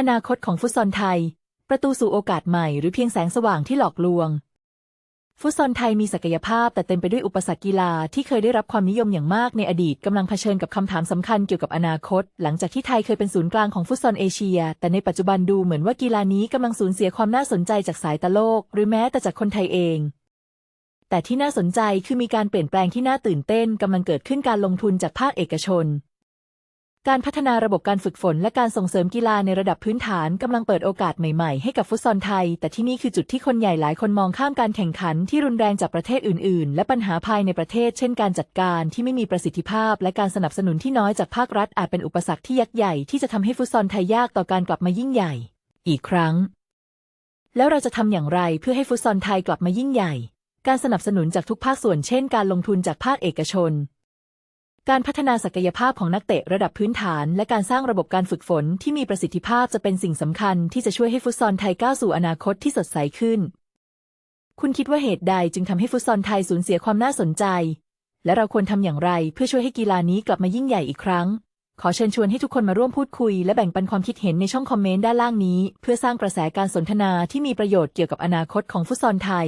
อนาคตของฟุตซอลไทย ประตูสู่โอกาสใหม่หรือเพียงแสงสว่างที่หลอกลวง ฟุตซอลไทยมีศักยภาพแต่เต็มไปด้วยอุปสรรคกีฬาที่เคยได้รับความนิยมอย่างมากในอดีตกำลังเผชิญกับคำถามสำคัญเกี่ยวกับอนาคต หลังจากที่ไทยเคยเป็นศูนย์กลางของฟุตซอลเอเชีย แต่ในปัจจุบันดูเหมือนว่ากีฬานี้กำลังสูญเสียความน่าสนใจจากสายตาโลก หรือแม้แต่จากคนไทยเองแต่ที่น่าสนใจคือมีการเปลี่ยนแปลงที่น่าตื่นเต้นกำลังเกิดขึ้นการลงทุนจากภาคเอกชน การพัฒนาระบบการฝึกฝนและการส่งเสริมกีฬาในระดับพื้นฐานกำลังเปิดโอกาสใหม่ๆ ให้กับฟุตซอลไทย แต่ที่นี่คือจุดที่คนใหญ่หลายคนมองข้ามการแข่งขันที่รุนแรงจากประเทศอื่น ๆ และปัญหาภายในประเทศ เช่นการจัดการที่ไม่มีประสิทธิภาพ และการสนับสนุนที่น้อยจากภาครัฐอาจเป็นอุปสรรคที่ยักษ์ใหญ่ที่จะทำให้ฟุตซอลไทยยากต่อการกลับมายิ่งใหญ่ อีกครั้ง แล้วเราจะทำอย่างไรเพื่อให้ฟุตซอลไทยกลับมายิ่งใหญ่ การสนับสนุนจากทุกภาคส่วน เช่น การลงทุนจากภาคเอกชน การพัฒนาศักยภาพของนักเตะระดับพื้นฐาน และการสร้างระบบการฝึกฝนที่มีประสิทธิภาพจะเป็นสิ่งสำคัญที่จะช่วยให้ฟุตซอลไทยก้าวสู่อนาคตที่สดใสขึ้น คุณคิดว่าเหตุใดจึงทำให้ฟุตซอลไทยสูญเสียความน่าสนใจ และเราควรทำอย่างไรเพื่อช่วยให้กีฬานี้กลับมายิ่งใหญ่อีกครั้ง ขอเชิญชวนให้ทุกคนมาร่วมพูดคุย และแบ่งปันความคิดเห็นในช่องคอมเมนต์ด้านล่างนี้ เพื่อสร้างกระแสการสนทนาที่มีประโยชน์เกี่ยวกับอนาคตของฟุตซอลไทย